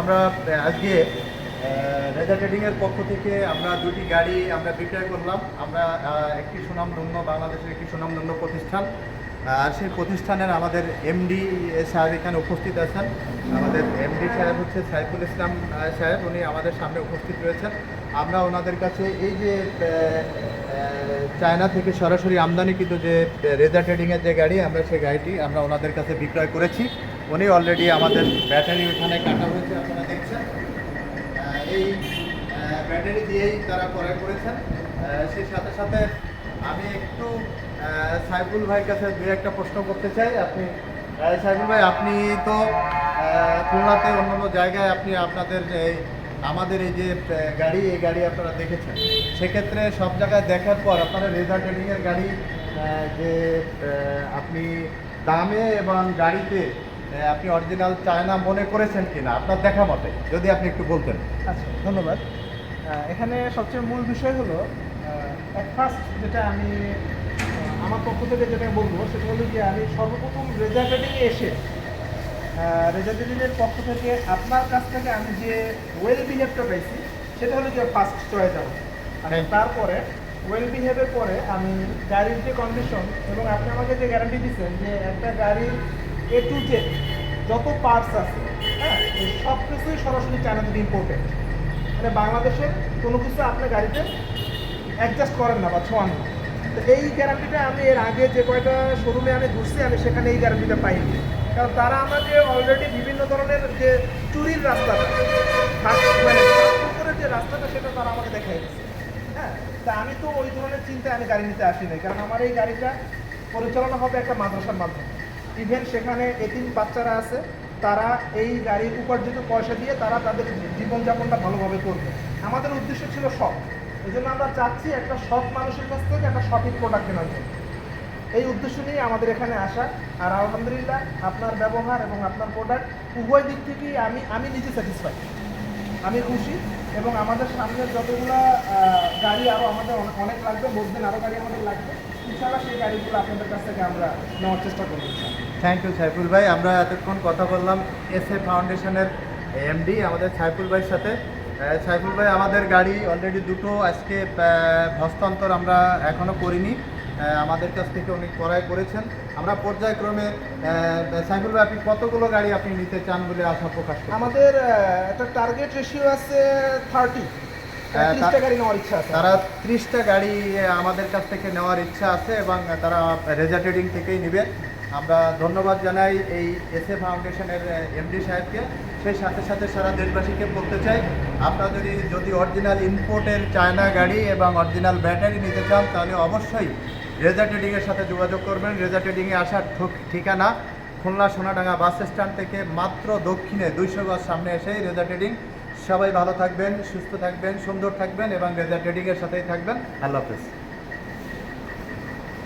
আমরা আজকে রেজা ট্রেডিং এর পক্ষ থেকে আমরা দুটি গাড়ি আমরা বিক্রয় করলাম। আমরা একটি একটি সুনামধন্য বাংলাদেশের একটি সুনামধন্য প্রতিষ্ঠান। আর সেই প্রতিষ্ঠানের আমাদের এমডি সাহেব এখানে উপস্থিত আছেন। আমাদের এমডি সাহেব হচ্ছে সাইফুল ইসলাম সাহেব উনি আমাদের সামনে উপস্থিত রয়েছেন। আমরা ওনাদের কাছে এই যে চায়না থেকে সরাসরি আমদানিকৃত যে রেজার ট্রেডিংয়ের যে গাড়ি, আমরা সেই গাড়িটি আমরা ওনাদের কাছে বিক্রয় করেছি। উনি অলরেডি আমাদের ব্যাটারি ওখানে কাটা হয়েছে, আপনারা দেখছেন। এই ব্যাটারি দিয়েই তারা ক্রয় করেছেন। সেই সাথে সাথে আমি একটু সাইফুল ভাইয়ের কাছে দু একটা প্রশ্ন করতে চাই। আপনি সাইফুল ভাই, আপনি তো খুলনাতে অন্যান্য জায়গায় আপনি আপনাদের এই, আমাদের এই যে গাড়ি, এই গাড়ি আপনারা দেখেছেন। সেক্ষেত্রে সব জায়গায় দেখার পর আপনারা রেজার ট্রেডিংয়ের গাড়ি যে আপনি দামে এবং গাড়িতে আপনি অরিজিনাল চায়না মনে করেছেন কিনা, আপনার দেখা মতে, যদি আপনি একটু বলতেন। আচ্ছা ধন্যবাদ। এখানে সবচেয়ে মূল বিষয় হলো ফার্স্ট যেটা আমি আমার পক্ষ থেকে যেটা বলব সেটা হলো যে আমি সর্বপ্রথম রেজাল্ট রেটিংয়ে এসে রেজাল্ট রেটিংয়ের পক্ষ থেকে আপনার কাছ থেকে আমি যে ওয়েল বিহেভটা পাইছি সেটা হলো যে ফার্স্ট চয়েস আমার। আর তারপরে ওয়েল বিহেভের পরে আমি গাড়ির যে কন্ডিশন এবং আপনি আমাকে যে গ্যারান্টি দিচ্ছেন যে একটা গাড়ির এ টু জেড যত পার্টস আছে হ্যাঁ এই সব কিছুই সরাসরি চায়না থেকে ইম্পোর্টেড মানে বাংলাদেশে কোনো কিছু আপনার গাড়িতে অ্যাডজাস্ট করেন না বা ছোঁয়ান না। তো এই গ্যারান্টিটা আমি এর আগে যে কয়টা শোরুমে আমি ঘুরছি, আমি সেখানে এই গ্যারান্টিটা পাইনি। কারণ তারা আমাকে অলরেডি বিভিন্ন ধরনের যে চুরির রাস্তাটা মানে যে রাস্তাটা, সেটা তারা আমাকে দেখাই হ্যাঁ? তা আমি তো ওই ধরনের চিন্তায় আমি গাড়ি নিতে আসি নাই, কারণ আমার এই গাড়িটা পরিচালনা হবে একটা মাদ্রাসার মাধ্যমে। ইভেন সেখানে এতিম বাচ্চারা আছে, তারা এই গাড়ির উপার্জিত পয়সা দিয়ে তারা তাদের জীবনযাপনটা ভালোভাবে করবে। আমাদের উদ্দেশ্য ছিল সৎ এই জন্য আমরা চাচ্ছি একটা সৎ মানুষের কাছ থেকে একটা সঠিক প্রোডাক্ট কেনার জন্য। এই উদ্দেশ্য নিয়ে আমাদের এখানে আসা। আর আলহামদুলিল্লাহ, আপনার ব্যবহার এবং আপনার প্রোডাক্ট উভয় দিক থেকেই আমি আমি নিজে স্যাটিসফাই আমি খুশি এবং আমাদের সামনের যতগুলো গাড়ি আরও আমাদের অনেক- লাগবে বলবেন আরও গাড়ি আমাদের লাগবে। ইনশাআল্লাহ সেই গাড়িগুলো আপনাদের কাছ থেকে আমরা নেওয়ার চেষ্টা করব। থ্যাংক ইউ সাইফুল ভাই। আমরা এতক্ষণ কথা বললাম এস এ ফাউন্ডেশনের এমডি আমাদের সাইফুল ভাইয়ের সাথে। সাইফুল ভাই আমাদের গাড়ি অলরেডি দুটো আজকে হস্তান্তর আমরা এখনও করিনি। আমাদের কাছ থেকে উনি ক্রয় করেছেন। আমরা পর্যায়ক্রমে সাইফুল ভাই আপনি কতগুলো গাড়ি আপনি নিতে চান বলে আশা প্রকাশ করেন আমাদের একটা টার্গেট রেশিও আছে থার্টি গাড়ি নেওয়ার ইচ্ছা তারা ত্রিশটা গাড়ি আমাদের কাছ থেকে নেওয়ার ইচ্ছা আছে এবং তারা রেজা ট্রেডিং থেকেই নেবে। আমরা ধন্যবাদ জানাই এই এস এ ফাউন্ডেশনের এমডি সাহেবকে। সেই সাথে সাথে সারা দেশবাসীকে বলতে চাই, আপনারা যদি যদি অরিজিনাল ইম্পোর্টের চায়না গাড়ি এবং অরিজিনাল ব্যাটারি নিতে চান, তাহলে অবশ্যই রেজা ট্রেডিংয়ের সাথে যোগাযোগ করবেন। রেজা ট্রেডিংয়ে আসার ঠুক- ঠিকানা খুলনা সোনাডাঙ্গা বাস স্ট্যান্ড থেকে মাত্র দক্ষিণে দুইশো গজ সামনে এসেই রেজা ট্রেডিং সবাই ভালো থাকবেন, সুস্থ থাকবেন, সুন্দর থাকবেন এবং রেজা ট্রেডিংয়ের সাথেই থাকবেন। আল্লাহ হাফেজ।